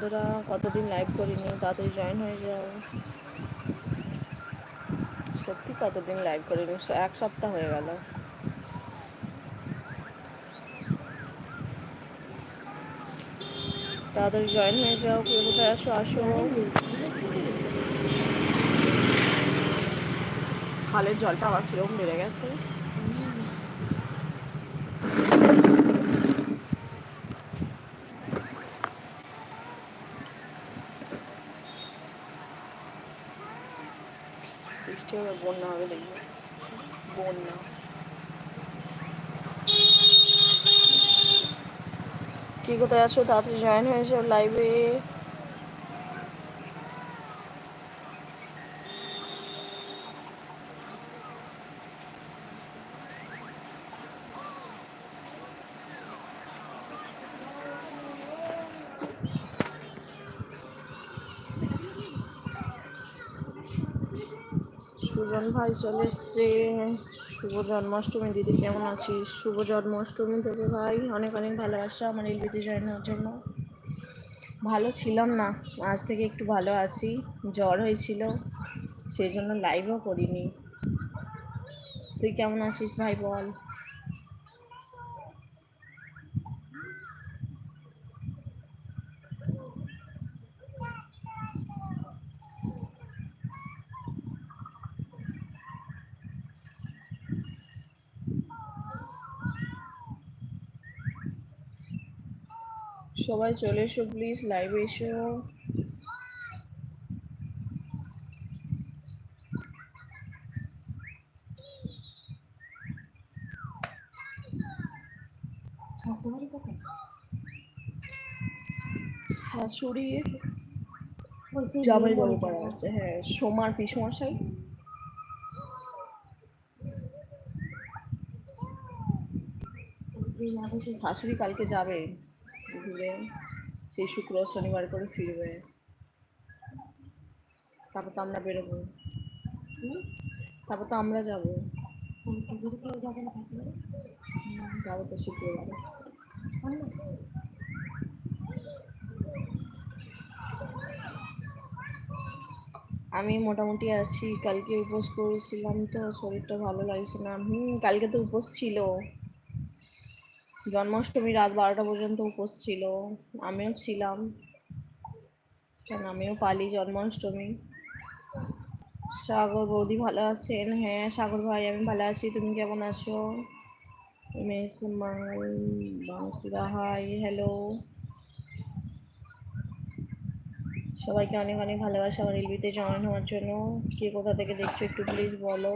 বন্ধুরা, কতদিন লাইভ করিনি, তাড়াতাড়ি জয়েন হয়ে যাও। সত্যি কতদিন লাইভ করিনি? এক সপ্তাহ হয়ে গেল। তাড়াতাড়ি জয়েন হয়ে যাও, কেউ কোথায় আসো আসো। খালের জলটা আবার কীরকম বেড়ে গেছে। বৃষ্টি হবে বন্যা হবে দেখব। বন্যা। কি কোথায় আছো? তাড়াতাড়ি জয়েন হয়ে যাও লাইভে সুজন ভাই চলে এসছে। শুভ জন্মাষ্টমী, দিদি কেমন আছিস? শুভ জন্মাষ্টমী তোকে ভাই। অনেক অনেক ভালোবাসা আমার এলবিতে হওয়ার জন্য। ভালো ছিলাম না, আজ থেকে একটু ভালো আছি। জ্বর হয়েছিল, সেই জন্য লাইভও করিনি। তুই কেমন আছিস ভাই বল? সবাই চলে এসো প্লিজ লাইভে এসো। আছে হ্যাঁ সোমার শাশুড়ি কালকে যাবে। ঘুরে সেই শুক্র শনিবার করে ফিরবে। তারপর তো আমরা বেরোবো। তারপর তো আমরা যাব। যাব তো শুক্রবার। আমি মোটামুটি আছি। কালকে উপোস করেছিলাম তো শরীরটা ভালো লাগছে না। হুম কালকে তো উপোস ছিল। জন্মাষ্টমী রাত বারোটা পর্যন্ত উপোস ছিল। আমিও ছিলাম। কেন আমিও পালি জন্মাষ্টমী। সাগর বৌদি ভালো আছেন? হ্যাঁ সাগর ভাই, আমি ভালো আছি। তুমি কেমন আছো? হাই হ্যালো সবাইকে অনেক অনেক ভালোবাসা আমার রেলবিতে জয়েন হওয়ার জন্য। কে কোথা থেকে দেখছ একটু প্লিজ বলো।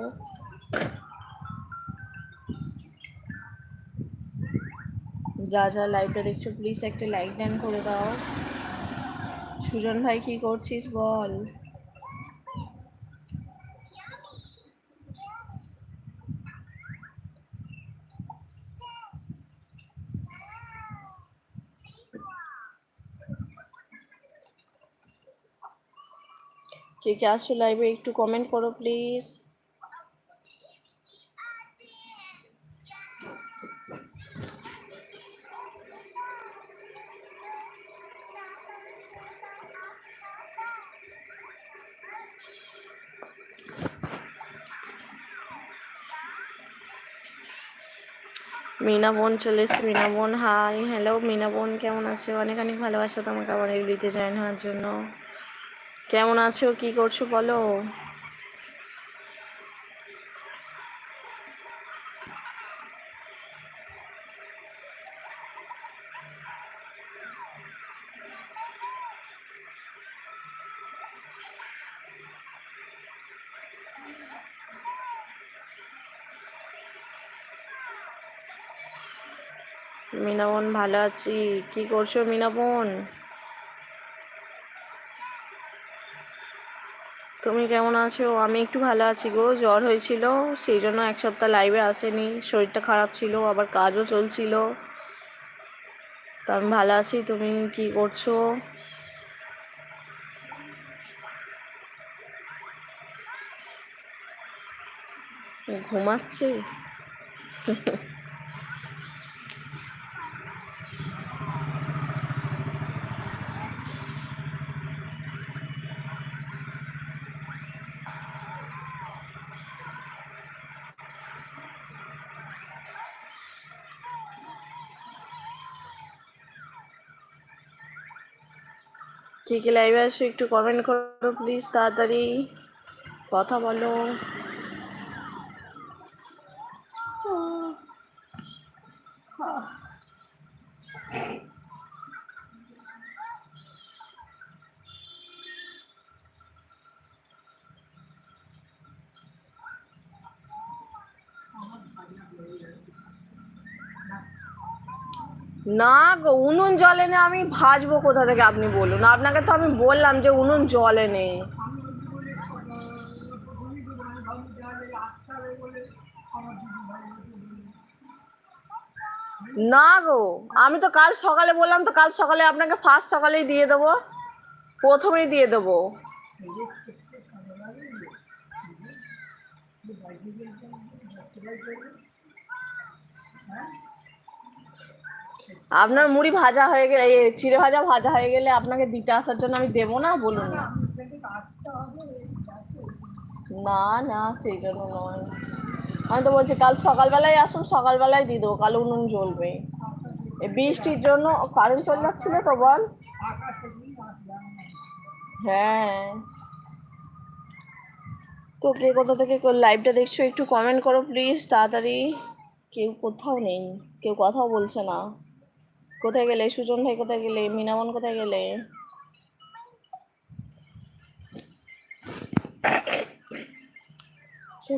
যা যা লাইভটা দেখছ প্লিজ একটা লাইক ডান করে দাও। সুজন ভাই, কি করছিস বল? কে কে আসছো লাইভে একটু কমেন্ট করো প্লিজ মিনা বোন চলে এসছে। মিনা বোন হাই হ্যালো মিনা বোন, কেমন আছে? অনেক অনেক ভালোবাসা তোমাকে আমার এগুলিতে জয়েন হওয়ার জন্য। কেমন আছো? কি করছ বলো? মিনা বোন ভালো আছি। কি করছ মিনা বোন তুমি কেমন আছো? আমি একটু ভালো আছি গো। জ্বর হয়েছিল, সেই জন্য এক সপ্তাহ লাইভে আসেনি। শরীরটা খারাপ ছিল, আবার কাজও চলছিল। তো আমি ভালো আছি, তুমি কি করছ? ঘুমাচ্ছে? কে কে লাইভে আসো একটু কমেন্ট করো প্লিজ তাড়াতাড়ি কথা বলো। না গো, উনুন জলে না আমি ভাজবো কোথা থেকে আপনি বলুন? আপনাকে তো আমি বললাম যে উনুন জলে নেই। না গো, আমি তো কাল সকালে বললাম তো কাল সকালে আপনাকে ফার্স্ট সকালেই দিয়ে দেবো। প্রথমেই দিয়ে দেবো। আপনার মুড়ি ভাজা হয়ে গেলে চিড়ে ভাজা ভাজা হয়ে গেলে আপনাকে দিতে আসার জন্য আমি দেবো না? বলুন না। না না সেই জন্য নয়। আমি তো বলছি, কাল সকালবেলায় আসুন, সকালবেলায় দিয়ে দেবো, কাল উনুন জ্বলবে। বৃষ্টির জন্য কারেন্ট চলে যাচ্ছিল তো বল? হ্যাঁ। তো কে কোথা থেকে লাইভটা দেখছ একটু কমেন্ট করো প্লিজ তাড়াতাড়ি। কেউ কোথাও নেই, কেউ কথাও বলছে না। কোথায় গেলে? সুজন ভাই কোথায় গেলে? মিনামন কোথায় গেলে?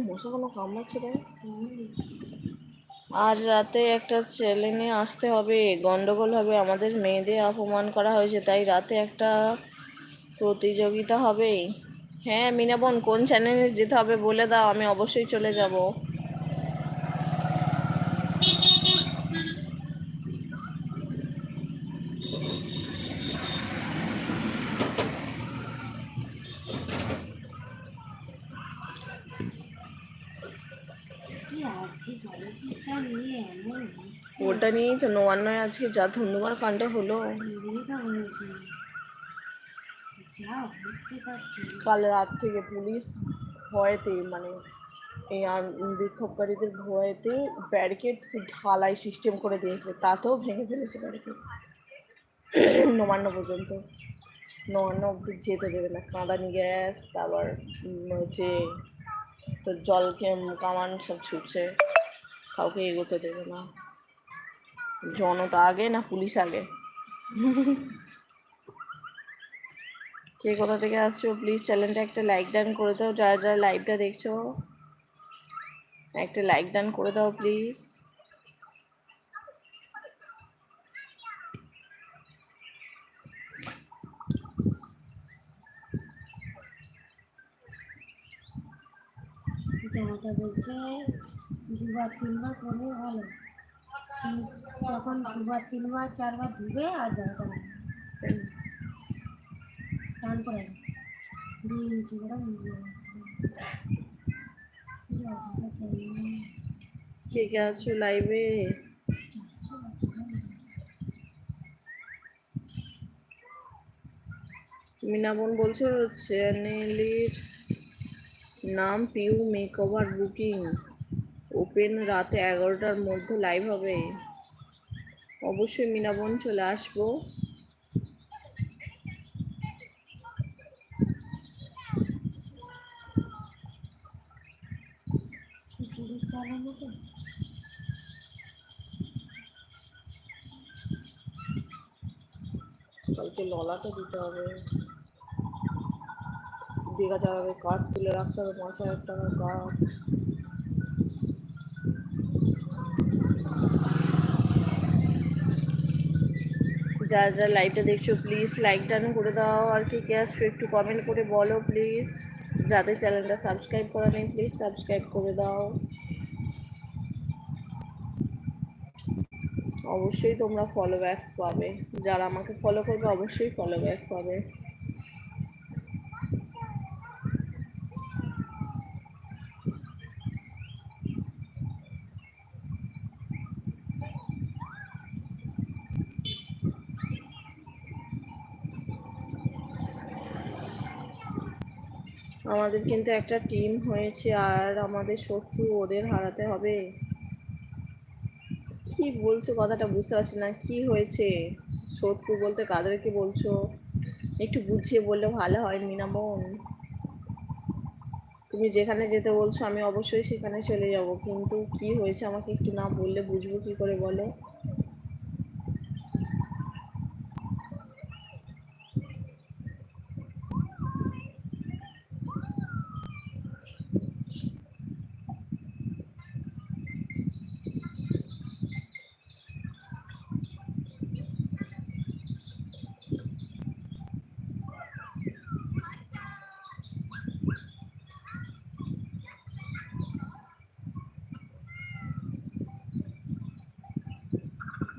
মশা কোনো কামড়াচ্ছে আজ রাতে একটা ছেলে নিয়ে আসতে হবে, গন্ডগোল হবে, আমাদের মেয়েদের অপমান করা হয়েছে, তাই রাতে একটা প্রতিযোগিতা হবে। হ্যাঁ মিনাবন কোন চ্যানেলে যেতে হবে বলে দাও, আমি অবশ্যই চলে যাব কি আজকে কলেজটা নিয়ে এমন ওটা নিয়েই তো নবান্নয় আজকে যা ধন্যবাদ কাণ্ড হলো। যা কাল রাত থেকে পুলিশ ভয়েতে মানে এই বিক্ষোভকারীদের ভয়েতে ব্যারিকেড ঢালাই সিস্টেম করে দিয়েছে, তাতেও ভেঙে ফেলেছে ব্যারিকেড নবান্ন পর্যন্ত। নবান্ন অব্দি যেতে দেবে না। কাঁদানি গ্যাস, তারপর হচ্ছে তোর জল কে- কামান সব ছুটছে। কাউকে এগোতে দেবে না। জনতা আগে না পুলিশ আগে? কে কোথা থেকে আসছো? প্লিজ চ্যানেলটা একটা লাইক ডান করে দাও। যারা যারা লাইভটা দেখছ, একটা লাইক ডান করে দাও প্লিজ জামাটা বলছে, দুবার, তিনবার করলে ভালো। তখন দুবার, তিনবার, চারবার ধুবে আর নেবে স্নান করে। দুই ইঞ্চি করে মুড়ি জামাটা চাইলে কে কে আছো, লাইভে। মিনা বোন বলছো চ্যানেলের নাম পিউ মেকওভার বুকিং। ওপেন রাতে এগারোটার মধ্যে লাইভ হবে। অবশ্যই মিনা বোন চলে আসব। কালকে ললাটা দিতে হবে। দীঘা যাবে কাঠ তুলে রাখতে হবে, পাঁচ হাজার টাকা কাঠ যারা যারা লাইভটা দেখছ প্লিজ লাইক ডান করে দাও। আর কি কে আসছো একটু কমেন্ট করে বলো প্লিজ যাদের চ্যানেলটা সাবস্ক্রাইব করা নেই প্লিজ সাবস্ক্রাইব করে দাও। অবশ্যই তোমরা ফলো ব্যাক পাবে। যারা আমাকে ফলো করবে, অবশ্যই ফলো ব্যাক পাবে। আমাদের কিন্তু একটা টিম হয়েছে আর আমাদের শত্রু ওদের হারাতে হবে। কি বলছো কথাটা বুঝতে পারছি না, কি হয়েছে? শত্রু বলতে কাদেরকে বলছো? একটু বুঝিয়ে বললে ভালো হয়, মিনা বোন। তুমি যেখানে যেতে বলছো, আমি অবশ্যই সেখানে চলে যাব। কিন্তু কি হয়েছে আমাকে একটু না বললে বুঝব কি করে বলো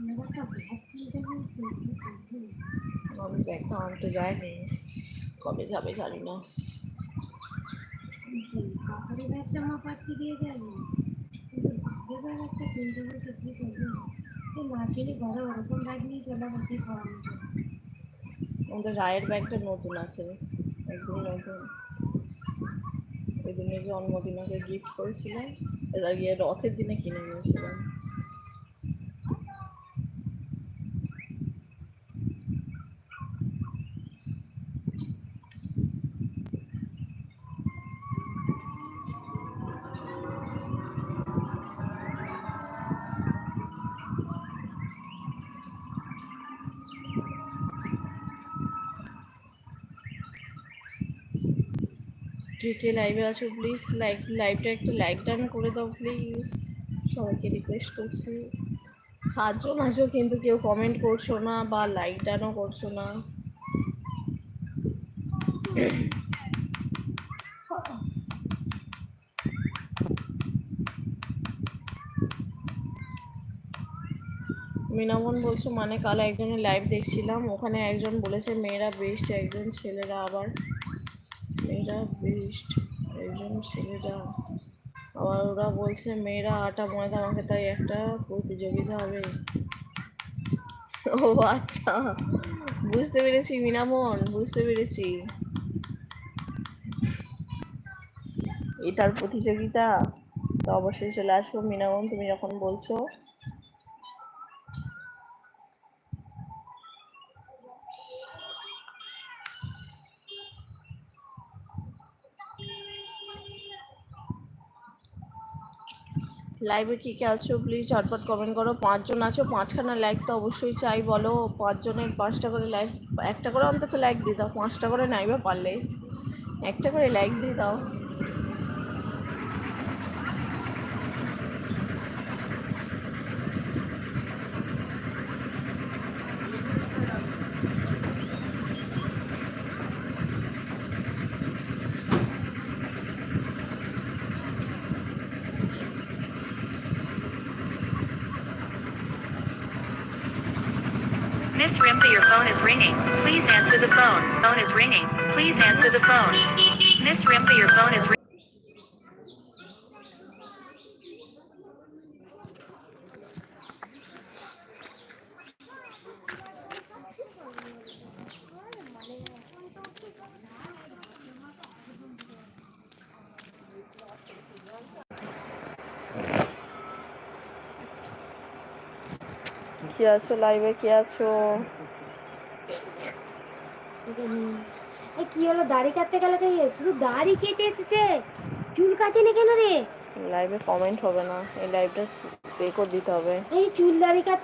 আমার একটা ব্যাগ কিনতে বলছে কি করব? আমি ব্যাগটা আনতে যাইনি কবে যাবে জানি না। ঘরে ওরকম রায়ের ব্যাগটা নতুন আছে। একদম নতুন। ওই দিনে জন্মদিন ওকে গিফট করেছিলাম এরা গিয়ে রথের দিনে কিনে নিয়েছিলাম। কে লাইভে আছো প্লিজ লাইক লাইভটা একটু লাইক ডান করে দাও প্লিজ সবাইকে রিকোয়েস্ট করছি। সাতজন আছো, কিন্তু কেউ কমেন্ট করছ না বা লাইক ডানও করছ না। মিনামন বলছো মানে কাল একজনের লাইভ দেখছিলাম। ওখানে একজন বলেছে, মেয়েরা বেস্ট একজন ছেলেরা আবার। মেয়েরা বেস্ট একজন ছেলেরা। আবার ওরা বলছে, মেয়েরা আটা ময়দা আমাকে তাই একটা প্রতিযোগিতা হবে। ও আচ্ছা বুঝতে পেরেছি মিনামন, বুঝতে পেরেছি। এটার প্রতিযোগিতা, তো অবশ্যই চলে আসব। মিনামন, তুমি যখন বলছো লাইভে কি কে আছো প্লিজ ঝটপট কমেন্ট করো। পাঁচজন আছো, পাঁচখানা লাইক তো অবশ্যই চাই, বলো। পাঁচজনের পাঁচটা করে লাইক একটা করে অন্তত লাইক দিয়ে দাও। পাঁচটা করে নাইবা পারলে, একটা করে লাইক দিয়ে দাও। Miss Rimpa, your phone is ringing. Please answer the phone. Phone is ringing. Please answer the phone. Miss Rimpa, your phone is ringing. কি আছো? লাইভে কি আছো? এই কি হলো? দাড়ি কাটতে গেলে তো ইয়ে, শুধু দাড়ি কেটে এসেছে। চুল কাটেনি কেন রে? লাইভে কমেন্ট হবে না। এই লাইভটা পে করে দিতে হবে। এই চুল দাড়ি কাটতে